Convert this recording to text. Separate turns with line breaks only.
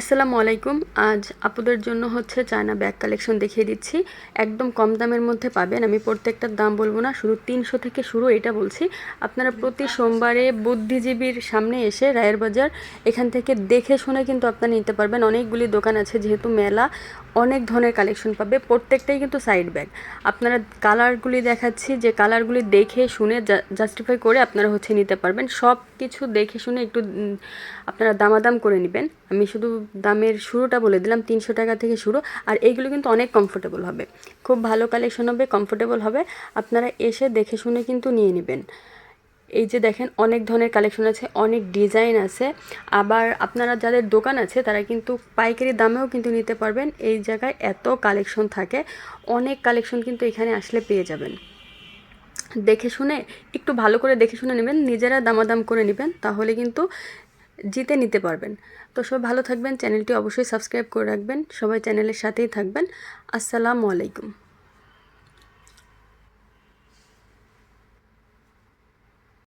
আসসালামু আলাইকুম। আজ আপুদের জন্য হচ্ছে চায়না ব্যাগ কালেকশন দেখিয়ে দিচ্ছি। একদম কম দামের মধ্যে পাবেন। আমি প্রত্যেকটার দাম বলব না, শুধু তিনশো থেকে শুরু এটা বলছি। আপনারা প্রতি সোমবারে বুদ্ধিজীবীর সামনে এসে রায়ের বাজার, এখান থেকে দেখে শুনে কিন্তু আপনারা নিতে পারবেন। অনেকগুলি দোকান আছে, যেহেতু মেলা, অনেক ধরনের কালেকশন পাবে। প্রত্যেকটাই কিন্তু সাইড ব্যাগ। আপনারা কালারগুলি দেখাচ্ছি, যে কালারগুলি দেখে শুনে জাস্টিফাই করে আপনারা হচ্ছে নিতে পারবেন। সব কিছু দেখে শুনে একটু আপনারা দামাদাম করে নেবেন। আমি শুধু দামের শুরুটা বলে দিলাম, তিনশো টাকা থেকে শুরু, আর এইগুলো কিন্তু অনেক কমফোর্টেবল হবে। খুব ভালো কালেকশন হবে কমফোর্টেবল হবে। আপনারা এসে দেখে শুনে কিন্তু নিয়ে নেবেন। এই যে দেখেন, অনেক ধরনের কালেকশন আছে, অনেক ডিজাইন আছে। আবার আপনারা যাদের দোকান আছে, তারা কিন্তু পাইকারি দামেও কিন্তু নিতে পারবেন। এই জায়গায় এত কালেকশন থাকে, অনেক কালেকশন কিন্তু এখানে আসলে পেয়ে যাবেন। দেখে শুনে, একটু ভালো করে দেখে শুনে নেবেন, নিজেরা দামাদাম করে নেবেন, তাহলে কিন্তু জিতে নিতে পারবেন। তো সবাই ভালো থাকবেন। চ্যানেলটি অবশ্যই সাবস্ক্রাইব করে রাখবেন। সবাই চ্যানেলের সাথেই থাকবেন। আসসালামু আলাইকুম।